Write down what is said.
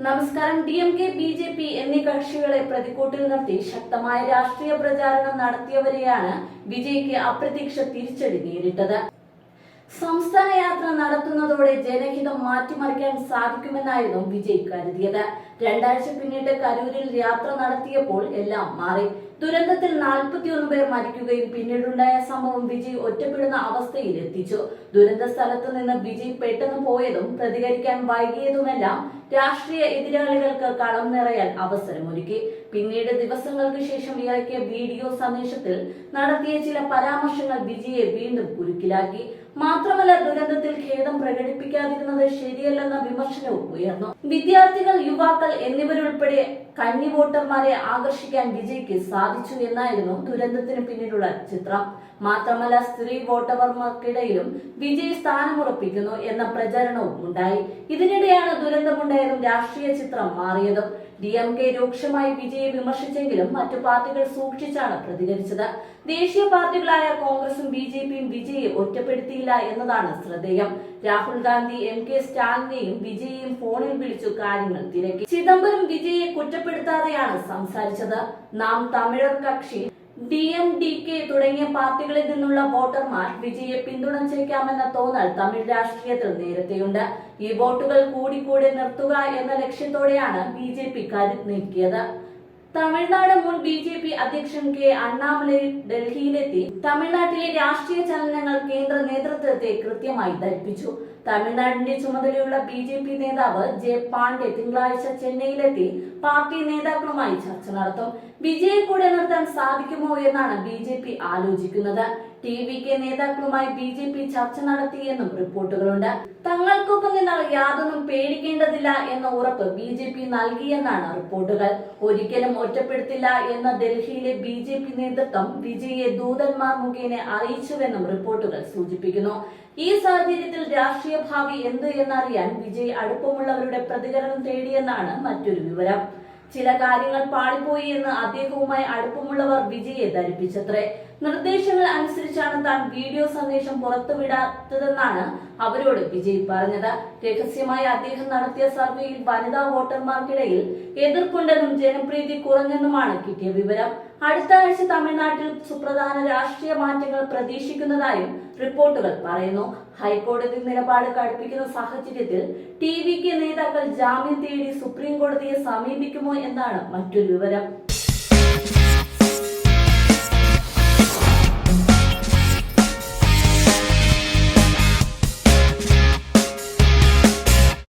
നമസ്കാരം. D M K B J P എന്നീ കക്ഷികളെ പ്രതിക്കൂട്ടിൽ നിർത്തി ശക്തമായ രാഷ്ട്രീയ പ്രചാരണം നടത്തിയവരെയാണ് വിജയ്ക്ക് അപ്രതീക്ഷ തിരിച്ചടി നേരിട്ടത്. സംസ്ഥാന യാത്ര നടത്തുന്നതോടെ ജനഹിതം മാറ്റിമറിക്കാൻ സാധിക്കുമെന്നായിരുന്നു വിജയ് കരുതിയത്. രണ്ടാഴ്ച പിന്നീട് കരൂരിൽ യാത്ര നടത്തിയപ്പോൾ എല്ലാം മാറി. ദുരന്തത്തിൽ നാൽപ്പത്തിയൊന്ന് പേർ മരിക്കുകയും പിന്നീടുണ്ടായ സംഭവം വിജയ് ഒറ്റപ്പെടുന്ന അവസ്ഥയിൽ എത്തിച്ചു. ദുരന്ത സ്ഥലത്ത് നിന്ന് വിജയ് പെട്ടെന്ന് പോയതും പ്രതികരിക്കാൻ വൈകിയതുമെല്ലാം രാഷ്ട്രീയ എതിരാളികൾക്ക് കളം നിറയാൻ അവസരമൊരുക്കി. പിന്നീട് ദിവസങ്ങൾക്ക് ശേഷം ഇറക്കിയ വീഡിയോ സന്ദേശത്തിൽ നടത്തിയ ചില പരാമർശങ്ങൾ വിജയെ വീണ്ടും കുരുക്കിലാക്കി. മാത്രമല്ല ദുരന്തത്തിൽ ഖേദം പ്രകടിപ്പിക്കാതിരുന്നത് ശരിയല്ലെന്ന വിമർശനവും ഉയർന്നു. വിദ്യാർത്ഥികൾ യുവാക്കൾ എന്നിവരുൾപ്പെടെ കന്നി വോട്ടർമാരെ ആകർഷിക്കാൻ വിജയ്ക്ക് സാധിച്ചു എന്നായിരുന്നു ദുരന്തത്തിന് പിന്നിലുള്ള ചിത്രം. മാത്രമല്ല സ്ത്രീ വോട്ടർമാർക്കിടയിലും വിജയ് സ്ഥാനമുറപ്പിക്കുന്നു എന്ന പ്രചരണവും ഉണ്ടായി. ഇതിനിടെയാണ് ദുരന്തമുണ്ടായതും രാഷ്ട്രീയ ചിത്രം മാറിയതും. ഡി എം കെ രൂക്ഷമായി വിജയെ വിമർശിച്ചെങ്കിലും മറ്റു പാർട്ടികൾ സൂക്ഷിച്ചാണ് പ്രതികരിച്ചത്. ദേശീയ പാർട്ടികളായ കോൺഗ്രസും ബി ജെ പിയും വിജയെ ഒറ്റപ്പെടുത്തിയില്ല എന്നതാണ് ശ്രദ്ധേയം. രാഹുൽ ഗാന്ധി എം കെ സ്റ്റാലിനെയും വിജയെയും ഫോണിൽ വിളിച്ചു കാര്യങ്ങൾ തിരക്കി. ചിദംബരം വിജയെ കുറ്റപ്പെടുത്താതെയാണ് സംസാരിച്ചത്. നാം തമിഴർ കക്ഷി ഡി എം ഡി കെ തുടങ്ങിയ പാർട്ടികളിൽ നിന്നുള്ള വോട്ടർമാർ വിജയെ പിന്തുണച്ചേക്കാമെന്ന തോന്നൽ തമിഴ് രാഷ്ട്രീയത്തിൽ നേരത്തെയുണ്ട്. ഈ വോട്ടുകൾ കൂടിക്കൂടി നിർത്തുക എന്ന ലക്ഷ്യത്തോടെയാണ് ബി ജെ പി കരുത്ത് നീക്കിയത്. തമിഴ്നാട് മുൻ ബി ജെ പി അധ്യക്ഷൻ കെ അണ്ണാമലൈ ഡൽഹിയിലെത്തി. തമിഴ്നാട്ടിലെ രാഷ്ട്രീയ ചലനങ്ങൾ കേന്ദ്ര നേതൃത്വത്തെ കൃത്യമായി ധരിപ്പിച്ചു. തമിഴ്നാടിന്റെ ചുമതലയുള്ള ബി ജെ പി നേതാവ് ജെ പാണ്ഡെ തിങ്കളാഴ്ച ചെന്നൈയിലെത്തി. പാർട്ടി നേതാക്കളുമായി ചർച്ച നടത്തും. വിജയെ കൂടെ നിർത്താൻ സാധിക്കുമോ എന്നാണ് ബി ജെ പി ആലോചിക്കുന്നത്. ടി വി കെ നേതാക്കളുമായി ബി ജെ പി ചർച്ച നടത്തിയെന്നും റിപ്പോർട്ടുകളുണ്ട്. തങ്ങൾക്കൊപ്പം നിന്നാൽ യാതൊന്നും പേടിക്കേണ്ടതില്ല എന്ന ഉറപ്പ് ബി ജെ പി നൽകിയെന്നാണ് റിപ്പോർട്ടുകൾ. ഒരിക്കലും ഒറ്റപ്പെടുത്തില്ല എന്ന ഡൽഹിയിലെ ബി ജെ പി നേതൃത്വം വിജയെ ദൂതന്മാർ മുഖേന അറിയിച്ചുവെന്നും റിപ്പോർട്ടുകൾ സൂചിപ്പിക്കുന്നു. ഈ സാഹചര്യത്തിൽ രാഷ്ട്രീയ ഭാവി എന്ത് എന്നറിയാൻ വിജയ് അടുപ്പമുള്ളവരുടെ പ്രതികരണം തേടിയെന്നാണ് മറ്റൊരു വിവരം. ചില കാര്യങ്ങൾ പാളിപ്പോയി എന്ന് അദ്ദേഹവുമായി അടുപ്പമുള്ളവർ വിജയെ ധരിപ്പിച്ചത്രേ. നിർദ്ദേശങ്ങൾ അനുസരിച്ചാണ് താൻ വീഡിയോ സന്ദേശം പുറത്തുവിടാത്തതെന്നാണ് അവരോട് വിജയ് പറഞ്ഞത്. രഹസ്യമായി അദ്ദേഹം നടത്തിയ സർവേയിൽ വനിതാ വോട്ടർമാർക്കിടയിൽ എതിർപ്പുണ്ടെന്നും ജനപ്രീതി കുറഞ്ഞെന്നുമാണ് കിട്ടിയ വിവരം. അടുത്ത ആഴ്ച തമിഴ്നാട്ടിൽ സുപ്രധാന രാഷ്ട്രീയ മാറ്റങ്ങൾ പ്രതീക്ഷിക്കുന്നതായും റിപ്പോർട്ടുകൾ പറയുന്നു. ഹൈക്കോടതി നിലപാട് കടുപ്പിക്കുന്ന സാഹചര്യത്തിൽ ടി വിക്ക് നേതാക്കൾ ജാമ്യം തേടി സുപ്രീം കോടതിയെ സമീപിക്കുമോ എന്നാണ് മറ്റൊരു വിവരം.